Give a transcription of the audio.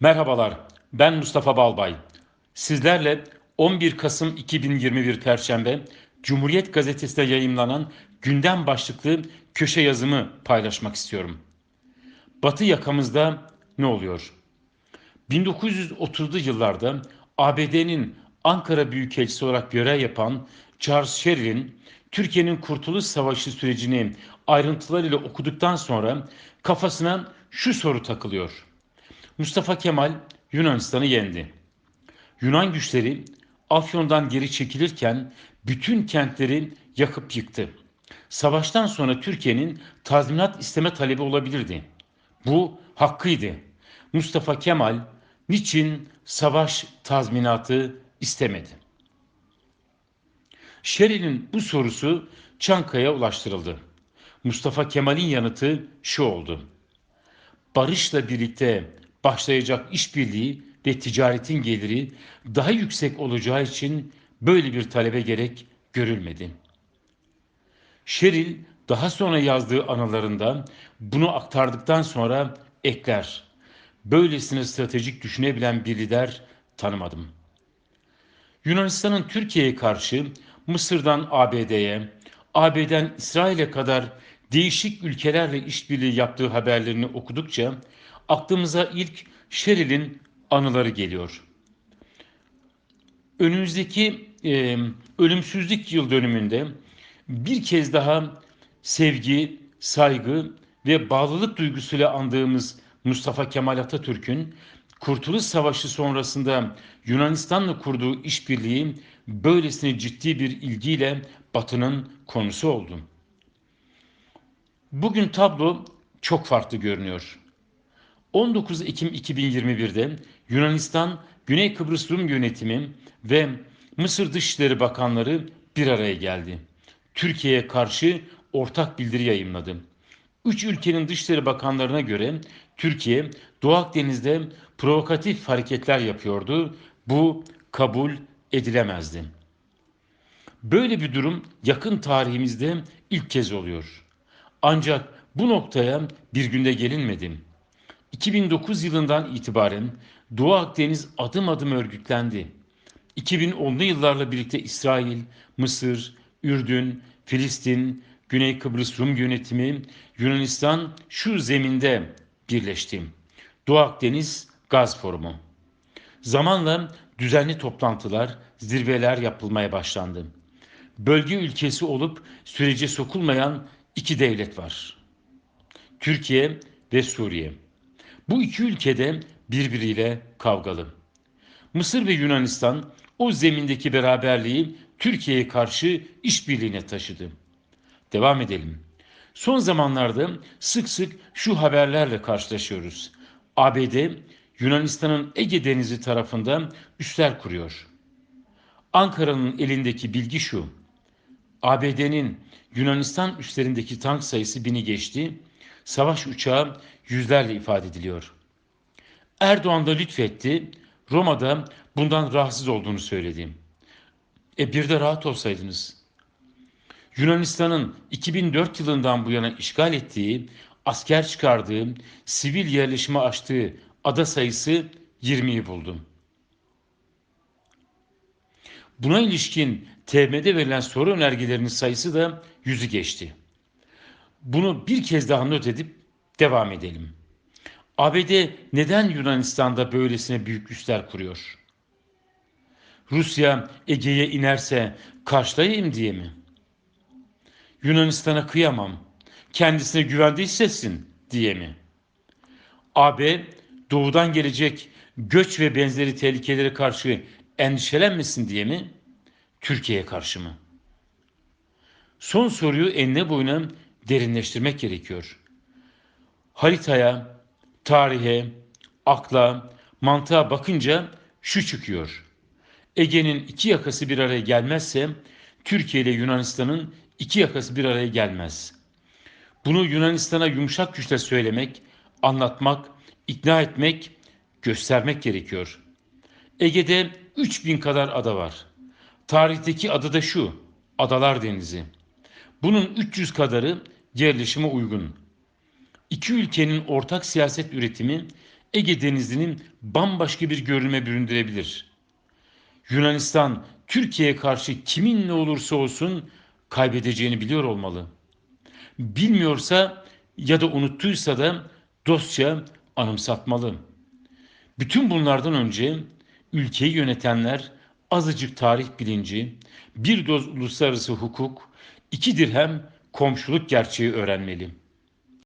Merhabalar, ben Mustafa Balbay. Sizlerle 11 Kasım 2021 Perşembe Cumhuriyet Gazetesi'nde yayımlanan gündem başlıklı köşe yazımı paylaşmak istiyorum. Batı yakamızda ne oluyor? 1930'lu yıllarda ABD'nin Ankara Büyükelçisi olarak görev yapan Charles Sherill'in Türkiye'nin Kurtuluş Savaşı sürecini ayrıntılarıyla okuduktan sonra kafasına şu soru takılıyor. Mustafa Kemal Yunanistan'ı yendi. Yunan güçleri Afyon'dan geri çekilirken bütün kentleri yakıp yıktı. Savaştan sonra Türkiye'nin tazminat isteme talebi olabilirdi. Bu hakkıydı. Mustafa Kemal niçin savaş tazminatı istemedi? Şeril'in bu sorusu Çankaya ulaştırıldı. Mustafa Kemal'in yanıtı şu oldu. Barışla birlikte başlayacak işbirliği ve ticaretin geliri daha yüksek olacağı için böyle bir talebe gerek görülmedi. Şeril daha sonra yazdığı anılarında bunu aktardıktan sonra ekler. Böylesine stratejik düşünebilen bir lider tanımadım. Yunanistan'ın Türkiye'ye karşı Mısır'dan ABD'ye, AB'den İsrail'e kadar değişik ülkelerle işbirliği yaptığı haberlerini okudukça aklımıza ilk Şeril'in anıları geliyor. Önümüzdeki e, ölümsüzlük yıl dönümünde bir kez daha sevgi, saygı ve bağlılık duygusuyla andığımız Mustafa Kemal Atatürk'ün Kurtuluş Savaşı sonrasında Yunanistan'la kurduğu işbirliği böylesine ciddi bir ilgiyle Batı'nın konusu oldu. Bugün tablo çok farklı görünüyor. 19 Ekim 2021'de Yunanistan, Güney Kıbrıs Rum Yönetimi ve Mısır Dışişleri Bakanları bir araya geldi. Türkiye'ye karşı ortak bildiri yayımladı. Üç ülkenin Dışişleri Bakanlarına göre Türkiye Doğu Akdeniz'de provokatif hareketler yapıyordu. Bu kabul edilemezdi. Böyle bir durum yakın tarihimizde ilk kez oluyor. Ancak bu noktaya bir günde gelinmedi. 2009 yılından itibaren Doğu Akdeniz adım adım örgütlendi. 2010'lu yıllarla birlikte İsrail, Mısır, Ürdün, Filistin, Güney Kıbrıs Rum yönetimi, Yunanistan şu zeminde birleşti. Doğu Akdeniz Gaz Forumu. Zamanla düzenli toplantılar, zirveler yapılmaya başlandı. Bölge ülkesi olup sürece sokulmayan iki devlet var. Türkiye ve Suriye. Bu iki ülkede birbiriyle kavgalı. Mısır ve Yunanistan o zemindeki beraberliği Türkiye'ye karşı işbirliğine taşıdı. Devam edelim. Son zamanlarda sık sık şu haberlerle karşılaşıyoruz. ABD Yunanistan'ın Ege Denizi tarafında üsler kuruyor. Ankara'nın elindeki bilgi şu. ABD'nin Yunanistan üslerindeki tank sayısı bini geçti. Savaş uçağı yüzlerle ifade ediliyor. Erdoğan da lütfetti. Roma'da bundan rahatsız olduğunu söyledi. E bir de rahat olsaydınız. Yunanistan'ın 2004 yılından bu yana işgal ettiği, asker çıkardığı, sivil yerleşime açtığı ada sayısı 20'yi buldu. Buna ilişkin TM'de verilen soru önergelerinin sayısı da yüzü geçti. Bunu bir kez daha not edip devam edelim. ABD neden Yunanistan'da böylesine büyük üsler kuruyor? Rusya Ege'ye inerse karşılayayım diye mi? Yunanistan'a kıyamam, kendisine güvende hissetsin diye mi? AB doğudan gelecek göç ve benzeri tehlikelere karşı endişelenmesin diye mi? Türkiye'ye karşı mı? Son soruyu enine boyuna derinleştirmek gerekiyor. Haritaya, tarihe, akla, mantığa bakınca şu çıkıyor. Ege'nin iki yakası bir araya gelmezse Türkiye ile Yunanistan'ın iki yakası bir araya gelmez. Bunu Yunanistan'a yumuşak güçle söylemek, anlatmak, ikna etmek, göstermek gerekiyor. Ege'de 3000 kadar ada var. Tarihteki adı da şu, Adalar Denizi. Bunun 300 kadarı yerleşime uygun. İki ülkenin ortak siyaset üretimi Ege Denizi'nin bambaşka bir görünüme büründürebilir. Yunanistan Türkiye'ye karşı kiminle olursa olsun kaybedeceğini biliyor olmalı. Bilmiyorsa ya da unuttuysa da dostça anımsatmalı. Bütün bunlardan önce ülkeyi yönetenler azıcık tarih bilinci, bir doz uluslararası hukuk, iki dirhem komşuluk gerçeği öğrenmeli.''